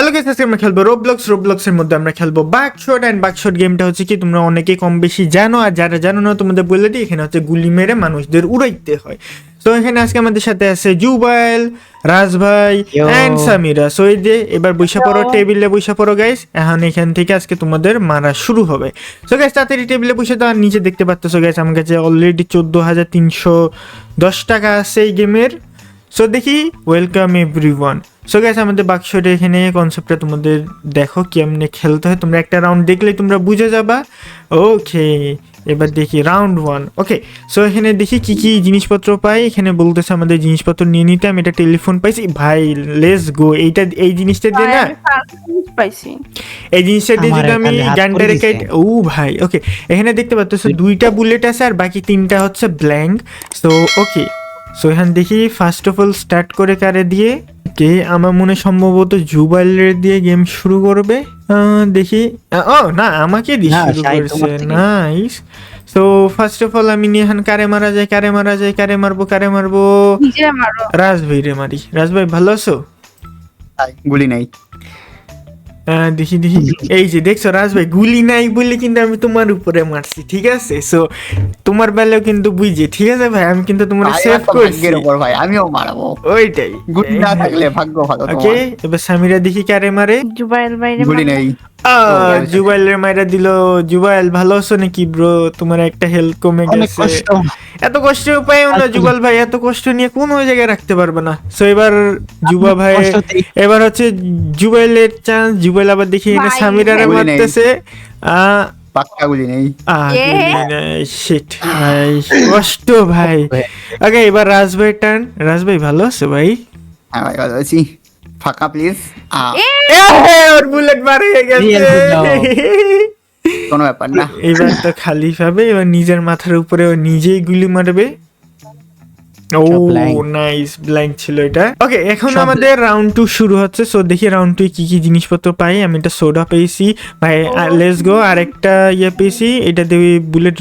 Hello guess আজকে আমরা খেলব রোবলক্স রোবলক্সের মধ্যে আমরা খেলব বাকশট অ্যান্ড বাকশট গেমটা হচ্ছে কি তোমরা অনেকে কম বেশি জানো আর যারা জানো না তোমাদের বলে দিই এখানে হচ্ছে গুলি মেরে মানুষদের উড়াইতে হয়। তো এখানে আজকে আমাদের সাথে আছে জুবাইল রাজভাই. অ্যান্ড সামিরা সো এই যে এবার বৈশা পড়ো টেবিলে বৈশা পড়ো গাইস এখন এখান থেকে আজকে তোমাদের মারা শুরু হবে। সো গাইস তাড়াতাড়ি টেবিলে বসে তো আর নিচে দেখতে পাচ্ছ গাইস আমার কাছে অলরেডি চোদ্দ হাজার তিনশো দশ টাকা আছে এই গেমের সো দেখি welcome everyone so gas আমাদের বাক্সটা এখানে কনসেপ্টটা তোমাদের দেখো কেমনে খেলতে হয়। তোমরা একটা রাউন্ড দেখলেই তোমরা বুঝে যাবা। ওকে এবার দেখি রাউন্ড ওয়ান ওকে সো এখানে দেখি কি কি জিনিসপত্র পাই। এখানে বলতেছে আমাদের জিনিসপত্র নিয়ে নিতে আমি একটা টেলিফোন পাইছি। ভাই লেস গো এইটা এই জিনিসটা দিয়ে না পাইছি। এই জিনিসটা দিয়ে যদি আমি গানটা রেখে ও ভাই ওকে এখানে দেখতে পাচ্ছ দুইটা বুলেট আছে আর বাকি তিনটা হচ্ছে ব্ল্যাঙ্ক সো ওকে সো এখানে দেখি ফার্স্ট অফ অল স্টার্ট করে কারে দিয়ে। কে আমার মনে সম্ভবত জুবাইল দিয়ে গেম শুরু করবে? আহ, দেখি। ও না আমাকে দিয়ে শুরু করছে। নাইস তো ফার্স্ট অফ অল আমি নিহান কারে মারা যায় কারে মারা যায় কারে মারবো কারে মারবো? রাজভাই রে মারি। রাজভাই ভালো আছো? গুলি নাই। দেখি দেখি। এই যে দেখছ রাজ ভাই গুলি নাই বলে কিন্তু আমি তোমার উপরে মারছি ঠিক আছে? সো তোমার বেলাও কিন্তু বুঝি ঠিক আছে ভাই? আমি কিন্তু তোমার সেভ করছি ভাগ্যের উপর ভাই আমিও মারাবো। ওইটাই। গুলি না থাকলে ভাগ্য ভালো ওকে এবার সামিরা দেখি কারে মারে। জুবাইল বাইরে গুলি নেই। জুবাইলের মাইরা দিল। জুবাইল ভালো আছো নাকি ব্রো তোমার একটা হেলথ কমে গেছে। এত কষ্ট উপায় না জুবাল ভাই এত কষ্ট নিয়ে কোনো জায়গায় রাখতে পারবে না। সো এবার জুবা ভাই এবার হচ্ছে জুবাইলের চান্স জুবাইল আবার দেখি এখানে ভাই, সামিরারে মারতেছে। পাক্কা গুলি নেই। শিট ভাই কষ্ট ভাই। ওকে এবার রাজভাই টার্ন রাজভাই ভালো আছে ভাই? হ্যাঁ ভাই ভালো আছি। ফাঁকা প্লিজ এ, ওর বুলেট মারে গেছে। কোনো ব্যাপার না। এবার তো খালি পাবে এবার নিজের মাথার উপরে ও নিজেই গুলি মারবে। ও নাইস ব্ল্যাঙ্ক ছিল এটা। ওকে এখন আমাদের রাউন্ড টু শুরু হচ্ছে। সো দেখি রাউন্ড টু কি কি জিনিসপত্র পাই। আমি একটা সোডা পেয়েছি। ভাই লেটস গো আর একটা ইয়ে পেয়েছি। এটা দিয়ে বুলেট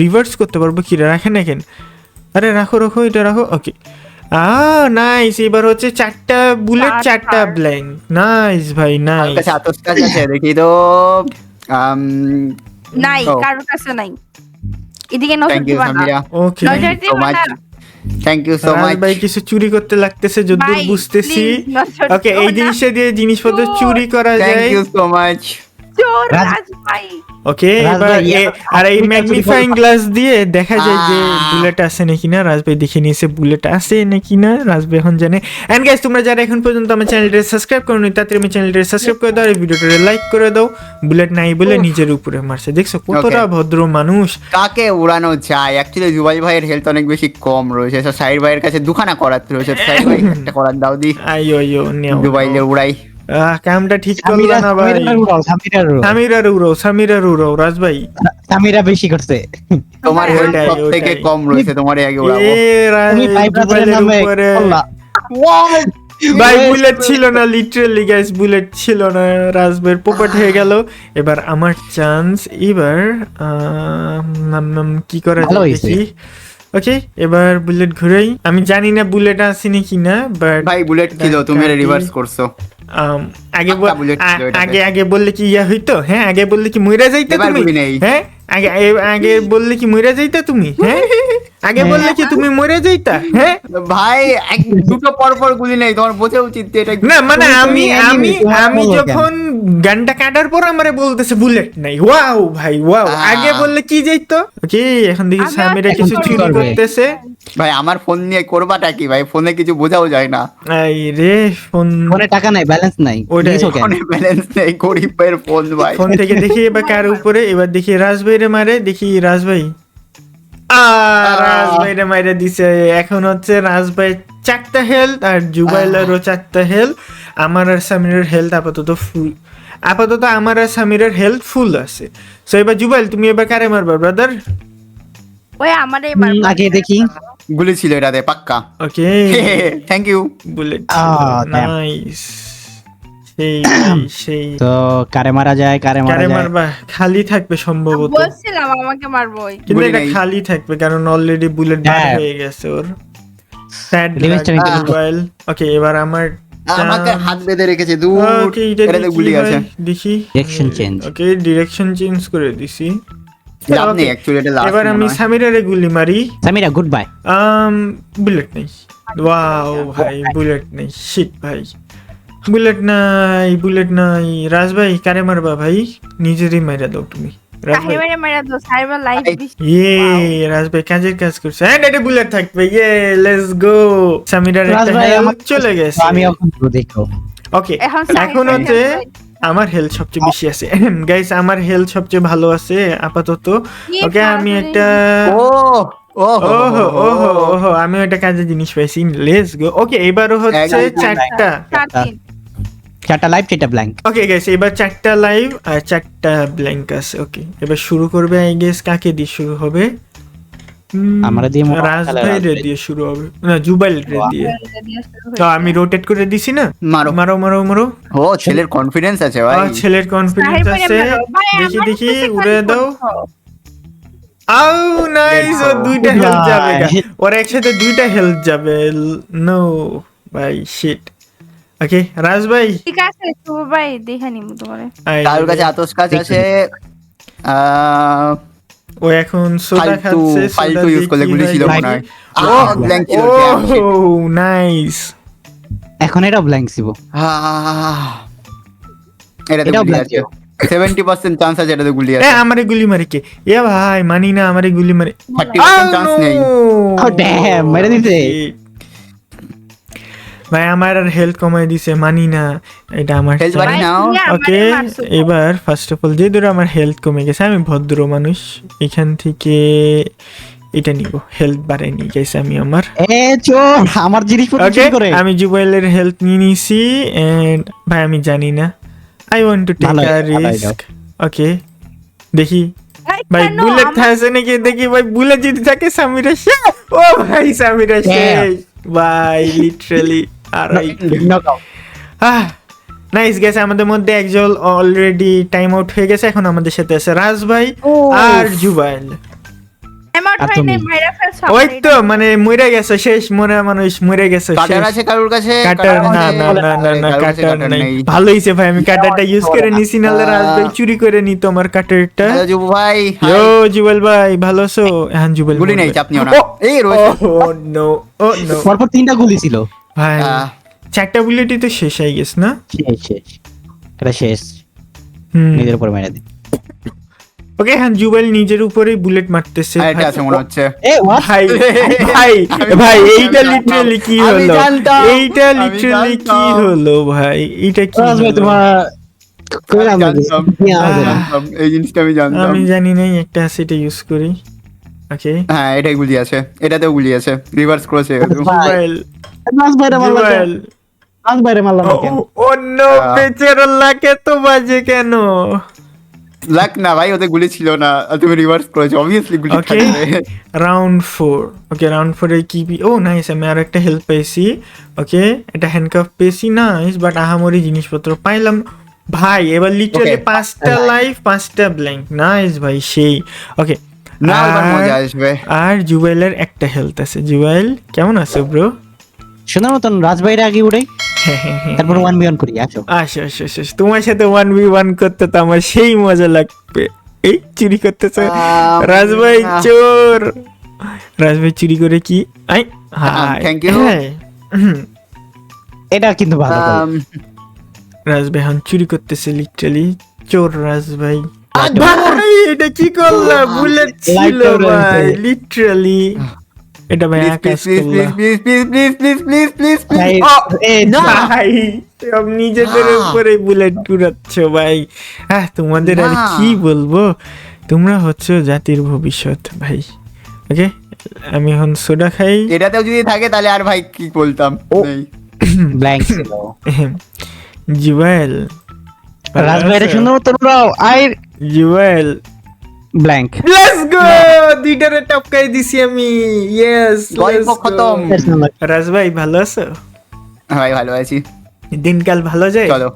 রিভার্স করতে পারব কি? রাখেন রাখেন আরে রাখো রাখো এটা রাখো। ওকে আ নাইস এবার হচ্ছে চারটা বুলেট চারটা ব্ল্যাঙ্ক নাইস ভাই নাইস দেখি তো। নাই ও, কারোর কাছে নাই। এদিকে নজর দিবা না। Okay thank you so much ভাই কিছু চুরি করতে লাগতেছে যদ্দূর বুঝতেছি। ওকে এই। জিনিসটা দিয়ে জিনিসপত্র চুরি করা যায়। থ্যাংক ইউ সো মাচ চোর রাজ- রাজ ওকে এবার আর এই ম্যাগনিফাইং গ্লাস দিয়ে দেখা যায় যে বুলেট আছে নাকি না? রাজভাই দেখে নিয়েছে বুলেট আছে নাকি না? রাজভাই এখন জানে। এন্ড গাইস তোমরা যারা এখন পর্যন্ত আমার চ্যানেলটা সাবস্ক্রাইব করোনি তাড়াতাড়ি আমার চ্যানেলটা সাবস্ক্রাইব করে দাও আর ভিডিওটা লাইক করে দাও। বুলেট নাই বলে নিজের উপরে মারছে। দেখছ কতটা ভদ্র মানুষ। কাকে উড়ানো যায়? অ্যাকচুয়ালি জুবাই ভাইয়ের হেলথ অনেক বেশি কম রয়েছে। সাইড ভাইয়ের কাছে দুখানা করার রয়েছে। সাইড ভাই একটা দাও দি। আইও আইও নেও জুবাইলে উড়াই। আহ, কামটা ঠিক করল না ভাই। সামিরার উড়ো সামিরার উড়ো রাজভাই। সামিরা বেশি করছে। তোমার থেকে কম রয়েছে তোমার আগে উড়াবো তুমি ভাই ব্রাদারের নামে ভাই বুলেট ছিল না লিটারালি গাইস বুলেট ছিল না। রাজবের পকেট হয়ে গেল। এবার আমার চান্স এবার আহ, নাম নাম কি করা যায় দেখি। ওকে এবার বুলেট ঘুরাই। আমি জানি না বুলেট আসেনি কিনা বাট ভাই বুলেট ছিল তুমি রিভার্স করছ। আগে বল- পাক্কা bullet ছিল আ- এটাতে। আগে আগে বললে কি ইয়া হইতো? হ্যাঁ আগে বললে কি মইরা যাইতা তুমি? হ্যাঁ আগে আগে বললে কি মইরা যাইতা তুমি? হ্যাঁ? আগে বললে কি তুমি মরে যাইতা? হ্যাঁ? ভাই এক- দুটো পর পর গুলি নেই তোমার বোঝা উচিত এটা না মানে আমি আমি আমি যখন গানটা কাটার পর আমারে বলতেছে বুলেট নাই। ওয়াও ভাই ওয়াও। আগে বললে কি যাইতো? ওকে এখন দেখি সামিরা কিছু চুরি করতেছে। ভাই আমার ফোন নিয়ে করবাটা কি ভাই? ফোনে কিছু বোঝাও যায় না। এই রে ফোন ফোনে টাকা নাই ব্যালেন্স নাই। ওইটাই। ফোনে ব্যালেন্স নেই গরিবের ফোন ভাই। ফোন থেকে দেখি এবার কার উপরে এবার দেখি রাজভাই রে মারে দেখি রাজভাই। আ রাজভাই রে মারে দিছে। এখন হচ্ছে রাজভাই চারটা হেলথ আর জুবাইলেরও চারটা হেলথ আমার আর সামিরের হেলথ আপাতত ফুল আপাতত আমার আর সামিরের হেলথ ফুল আছে। সো এবার জুবাইল তুমি এবার কারে মারবা ব্রাদার ওই আমারে এবার আগে দেখি। গুলি ছিল এটাতে পাক্কা। Okay thank you bullet nice সেই সেই তো কারে মারা যায় কারে মারা যায়? মারবা? খালি থাকবে সম্ভবত। বলছিলাম আমাকে মারবোই কিন্তু এটা খালি থাকবে কারণ অলরেডি বুলেট বার হ্যাঁ। হয়ে গেছে ওর। স্যাড। মোবাইল ওকে এবার আমার আমাকে হাত বেঁধে রেখেছে দূর। এটাতে গুলি আছে। দেখি। Direction change. Okay direction change করে দিছি। লাভ নেই অ্যাকচুয়ালি এটা লাভ এবার আমি সামিরারে গুলি মারি। Samira good bye um bullet নেই। ওয়াও ভাই বুলেট নেই। শিট ভাই। বুলেট নাই বুলেট নাই। রাজ ভাই কারে মারবা ভাই? নিজেরই মাইরা দাও তুমি। ইয়ে কাজের কাজ করছে হ্যাঁ এটা বুলেট থাকবে ইয়ে লেটস গো সামিরার চলে গেছে আমি এখন দেখো। ওকে এখন হচ্ছে আমার হেলথ সবচেয়ে বেশি আছে। গাইস আমার হেলথ সবচেয়ে ভালো আছে আপাতত। ওকে আমি একটা ও ও ওহো ওহো ওহো আমি একটা কাজের জিনিস পাইছি। লেটস গো ওকে এবারও হচ্ছে চারটা। চারটা লাইভ চারটা ব্ল্যাঙ্ক ওকে গাইস এবার চারটা লাইভ আর চারটা ব্ল্যাঙ্ক আছে ওকে এবার শুরু করবে আই গেস কাকে দিয়ে শুরু হবে? আমরা দিয়ে মনে হয় রাজ ভাই রে দিয়ে শুরু হবে। না জুবাইল রে দিয়ে। তো আমি রোটেট করে দিছি না? মারো। মারো মারো মারো। ও ছেলের কনফিডেন্স আছে ভাই। ছেলের কনফিডেন্স আছে। দেখি দেখি উড়ে দাও। আউ নাইস ও দুইটা হেলথ যাবে। ওর একসাথে দুইটা হেলথ যাবে। নো ভাই শিট ওকে রাজ ভাই? ঠিক আছে শুভ ভাই দেখে নিব তোমারে। কারোর কাছে আতস কাজ আছে ও এখন সোডা খাচ্ছে ফালতু ইউজ করলে গুলি ছিল মনে হয়। ব্ল্যাঙ্ক ছিল ও নাইস এখন এটা ব্ল্যাঙ্ক ছিল। black আছে। সেভেন্টি পার্সেন্ট চান্স আছে এটাতে গুলি আছে। আমারে গুলি মারে কে? এ ভাই মানি না আমারে গুলি মারে। থার্টি আউ, পার্সেন্ট চান্স নেই। Oh, damn, মেরে দিছে। ভাই আমার আর হেলথ কমাই দিছে মানি না। এটা আমার। বাড়ি নাও। ওকে এবার ফার্স্ট অফ অল যে ধরো আমার হেলথ কমে গেছে আমি ভদ্র মানুষ এখান থেকে এটা নিব হেলথ বাড়ায়নি গেছে আমি আমার। এ চোর আমার জিনিসপত্র চুরি করে। আমি জুবাইলের হেলথ নিয়ে নিছি এন্ড ভাই আমি জানি না। I want to take a risk okay দেখি। ভাই বুলেট আছে নাকি? দেখি ভাই বুলেট যদি থাকে সামিরা শেষ। ও ভাই সামিরা. শেষ। ভাই লিটারালি আর. নাইস গেছে আমাদের মধ্যে একজন অলরেডি টাইম আউট হয়ে গেছে এখন আমাদের সাথে আছে রাজ ভাই আর জুবাইল। ফেলছো ওই তো মানে মরে গেছে শেষ মরে মানুষ মরে গেছে কাটার আছে কারোর কাছে? কাটার না না না না না কাটার নাই। ভালো হইছে ভাই আমি কাটারটা ইউজ করে নিছি নাহলে রাজ ভাই চুরি করে নিত আমার কাটারটা। যুবু ভাই ইয়ো জুবেল ভাই ভালো আছো? হ্যাঁ জুবেল গুলি নেই। চাপ নিও না। এই রয়েছে। Oh no oh no. পরপর তিনটা গুলি ছিল। ভাই চারটা বুলেটই তো শেষ হয়ে গেছে না? শেষ শেষ। এটা শেষ। নিজের উপর মেরে দিই। ওকে হ্যাঁ জুবেল নিজের উপরেই বুলেট মারতেছে। এটা আছে মনে হচ্ছে। এ ভাই ভাই আমি ভাই এইটা লিটারালি কি হলো? এইটা লিটারালি কি হলো ভাই? এইটা কি? তোমার এই জিনিসটা আমি জানতাম। আমি জানি নাই একটা আছে এটা ইউজ করি। ওকে হ্যাঁ এটাই গুলি আছে। এটাতেও গুলি আছে। রিভার্স ক্রসে ভাই। জুবেল রাজ মারলাম কেন? জুবেল রাজ ভাইরে মারলাম না কেন? Oh no ah. তো বাজে কেন? লাক না ভাই ওতে গুলি ছিল না। তুমি রিভার্স করেছ অবভিয়াসলি গুলি ওকে থাকবে। রাউন্ড ফোর ওকে রাউন্ড ফোরে কি ও নাইস আমি আর একটা হেল্প পেয়েছি। ওকে এটা হ্যান্ডকাফ পেয়েছি নাইস বাট আহামরি জিনিসপত্র পাইলাম। ভাই এবার লিটারালি পাঁচটা লাইফ পাঁচটা ব্ল্যাঙ্ক নাইস ভাই সেই। ওকে আর জুবাইলের একটা হেলথ আছে। জুবাইল কেমন আছে ব্রো সুন্দর মতন রাজ ভাইরে আগে উড়ে। তারপর ওয়ান বিয়ন করি আসো। আসো আসো আসো। তোমার সাথে ওয়ান বি ওয়ান করতে তো আমার সেই মজা লাগবে। এই চুরি করতেছে। রাজভাই চোর। রাজভাই চুরি করে কি? আই. হ্যাঁ। হুম, এটা কিন্তু ভালো রাজভাই এখন চুরি করতেছে লিটারালি চোর রাজভাই ভাই এটা কি করলা? বুলেট ছিল ভাই লিটারালি এটা ভাই please, please, please, please, please, please, ভাই, please. Oh, এ, না। ভাই সব নিজেদের। উপরে বুলেট উড়াচ্ছ ভাই হ্যাঁ তোমাদের আর কি বলব তোমরা হচ্ছে জাতির ভবিষ্যৎ ভাই ওকে আমি এখন সোডা খাই এটাতেও যদি থাকে তাহলে আর ভাই কি বলতাম। ব্ল্যাঙ্ক ছিল জুয়েল রাজ ভাইরে সুন্দর মতন আই জুয়েল ব্ল্যাঙ্ক লেটস গো দুইটারে টপকাই দিছি আমি। ইয়েস গল্প খতম। রাজ ভাই ভালো আছো? ভাই ভালো আছি। দিনকাল ভালো যায়? চলো।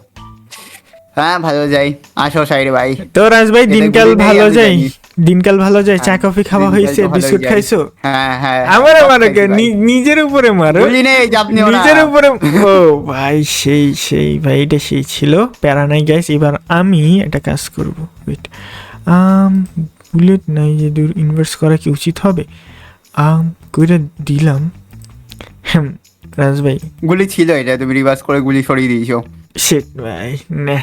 হ্যাঁ ভালো যাই আসো সাইডে ভাই। তো রাজ ভাই দিনকাল ভালো যায়? দিনকাল ভালো যায়? চা কফি খাওয়া হয়েছে? বিস্কুট খাইছো? হ্যাঁ হ্যাঁ আমার সব মারো কে? নিজের উপরে মারো। নিজের উপরে ও ভাই সেই সেই ভাই এটা সেই ছিল। প্যারা নাই গাইস এবার আমি একটা কাজ করব। ওয়েট আম বুলেট নাই যে দূর ইনভার্স করা কি উচিত হবে? আম কইরা দিলাম। হ্যাঁ রাজ ভাই। গুলি ছিল এটা তুমি রিভার্স করে গুলি সরিয়ে দিয়েছ। শেট ভাই না।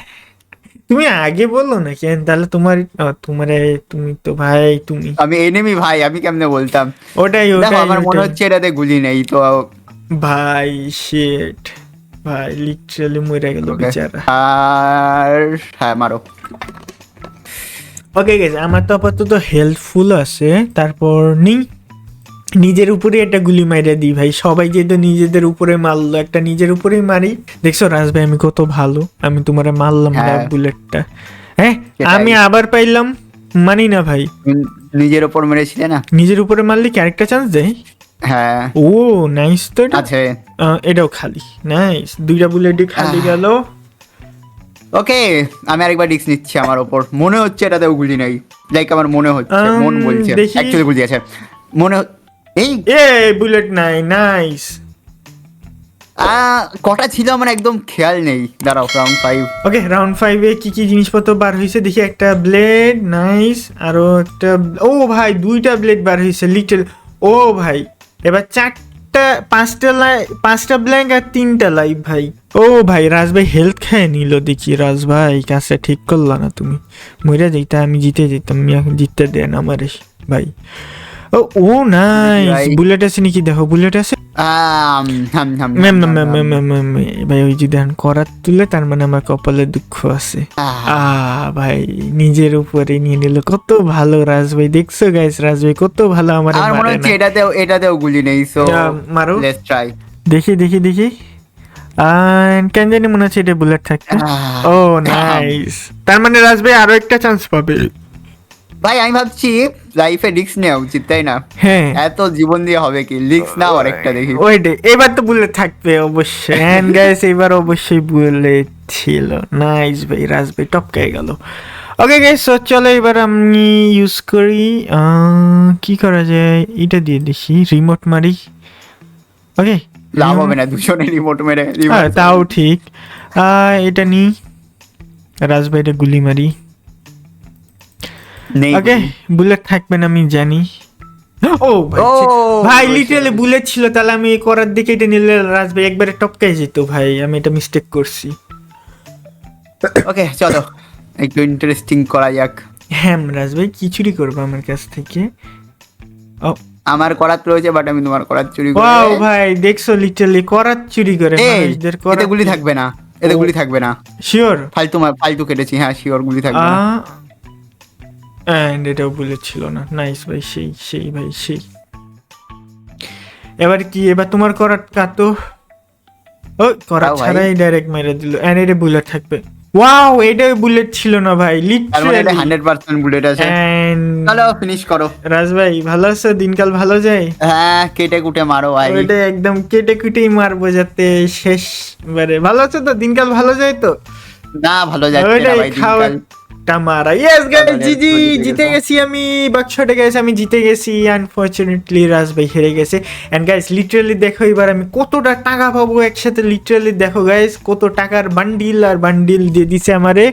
তুমি আগে বলল না কেন? তাহলে তোমার তোমার তুমি তো ভাই তুমি। আমি এনিমি ভাই আমি কেমনে বলতাম? ওটাই ওটাই আমার মনে হচ্ছে এটাতে গুলি নেই তো ভাই শেট ভাই লিটারালি মরে গেল. বেচারা। আর হ্যাঁ মারো। ওকে গেছে আমার তো আপাতত হেল্পফুল আছে। তারপর নেই নিজের উপরে একটা গুলি মাইরা দিই ভাই। সবাই যেহেতু নিজেদের উপরে মারলো একটা নিজের উপরেই মারি। দেখছ রাজ ভাই আমি কত ভালো। আমি তোমারে মারলাম হ্যাঁ। বুলেটটা হ্যাঁ আমি আবার পাইলাম মানি না ভাই। নিজের উপর মেরেছিলে না? নিজের উপরে মারলে ক্যারেক্টার চান্স দেয়? হ্যাঁ। ও নাইস তো এটা। আছে। এটাও খালি। নাইস দুইটা বুলেটই খালি আহ। গেল। ওকে আমি আরেকবার ডিস্ক নিচ্ছি আমার ওপর। মনে হচ্ছে এটাতেও গুলি নেই। লাইক আমার মনে হচ্ছে Um, মন বলছে। অ্যাকচুয়ালি গুলি আছে। মনে এই এ বুলেট নাই নাইস কটা ছিল আমার একদম খেয়াল নেই। দাঁড়াও রাউন্ড ফাইভ ওকে রাউন্ড ফাইভে কি কি জিনিসপত্র বার হয়েছে? দেখি একটা ব্লেড নাইস আরও একটা ও ভাই দুইটা ব্লেড বার হয়েছে লিটল ও ভাই এবার চারটা পাঁচটা লাই পাঁচটা ব্ল্যাঙ্ক আর তিনটা লাইভ ভাই। ও ভাই, রাজ ভাই হেলথ খেয়ে নিল দেখি, রাজ ভাই কাজটা ঠিক করলা না তুমি। মইরা যেটা আমি জিতে যেতাম জিততে দেন আমার, ভাই। ও ও নাইস বুলেট আছে নাকি? দেখো বুলেট আছে। আম, হাম, হাম, ম্যাম হাম, ম্যাম ম্যাম ম্যাম ভাই ওই যদি এখন করার তুলে তার মানে আমার কপালে দুঃখ আছে। আ ভাই নিজের উপরে নিয়ে নিল। কত ভালো রাজ ভাই দেখছ গাইস রাজ ভাই কত ভালো আমার আমার মনে হচ্ছে এটাতেও এটাতেও গুলি নেই সো মারো। লেটস ট্রাই দেখি দেখি কেন জানি মনে হচ্ছে এটা বুলেট থাকতে। ও নাইস তার মানে রাজ ভাই আরও একটা চান্স পাবে। ভাই আমি ভাবছি লাইফে রিস্ক নেওয়া উচিত তাই না? হ্যাঁ। এত জীবন দিয়ে হবে কি? রিস্ক নাও আরেকটা দেখি। ওইটাই। এবার তো বুলেট থাকবে অবশ্যই। হ্যান্ড গাইস এবার অবশ্যই বুলেট ছিল। নাইস ভাই রাজ ভাই টপকাই গেল। ওকে গাইস সো চলো এবার আমি ইউজ করি। আহ, কি করা যায়? এটা দিয়ে দেখি রিমোট মারি। ওকে লাভ হবে না দুজনে রিমোট মেরে হ্যাঁ তাও ঠিক। আহ, এটা নি রাজ ভাইটা গুলি মারি। নেই ওকে বুলেট থাকবে না আমি জানি। ও ভাই ও, লিটারালি বুলেট ছিল তাহলে আমি করার দিকে এটা নিলে রাজ ভাই একবারে টপকাই যেত ভাই আমি এটা মিস্টেক করছি। ওকে চলো। একটু ইন্টারেস্টিং করা যাক। হ্যাঁ রাজ ভাই কি চুরি করব আমার কাছ থেকে। ও। আমার করাত রয়েছে বাট আমি তোমার করাত চুরি করে। ওয়াও ভাই দেখছ লিটারালি করার চুরি করে মানুষদের এতে গুলি থাকবে না এতে গুলি থাকবে না। শিওর ফালতু ফালতু কেটেছি হ্যাঁ শিওর গুলি থাকবে না। এন্ড এটাও বুলেট ছিল না। নাইস ভাই সেই সেই ভাই সেই। এবার কি এবার তোমার করার কাতো ও করা ছাড়াই ডাইরেক্ট মেরে দিল। এন্ড এটা বুলেট থাকবে। ওয়াও এটা বুলেট ছিল না ভাই লিটারালি হান্ড্রেড পার্সেন্ট বুলেট আছে। চলো ফিনিশ করো। রাজ ভাই ভালো আছো? দিনকাল ভালো যায়? হ্যাঁ কেটে কুটে মারো ভাই। ওইটা একদম কেটে কুটেই মারবো যাতে শেষ বারে ভালো আছো তো? দিনকাল ভালো যায় তো? না ভালো যাচ্ছে না ভাই দিনকাল। একটা মারা ইয়েস গাইস জিজি জিতে গেছি আমি বাক্সটা গাইস আমি জিতে গেছি। আনফরচুনেটলি রাজ ভাই হেরে গেছে। এন্ড গাইস লিটারালি দেখো এবার আমি কতটা টাকা পাবো একসাথে। লিটারালি দেখো গাইস কত টাকার বান্ডিল আর বান্ডিল দিয়ে দিছে আমারে।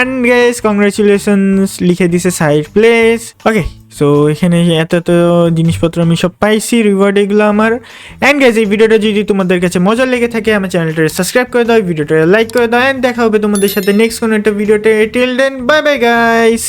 এন্ড গাইস কংগ্রাচুলেশনস লিখে দিছে সাইড প্লেস ওকে সো এখানে এত এত জিনিসপত্র আমি সব পাইছি রিওয়ার্ড এগুলো আমার। অ্যান্ড গাইজ এই ভিডিওটা যদি তোমাদের কাছে মজা লেগে থাকে, আমার চ্যানেলটা সাবস্ক্রাইব করে দাও ভিডিওটা লাইক করে দাও অ্যান্ড দেখা হবে তোমাদের সাথে নেক্সট কোনো একটা ভিডিওতে till then bye bye guys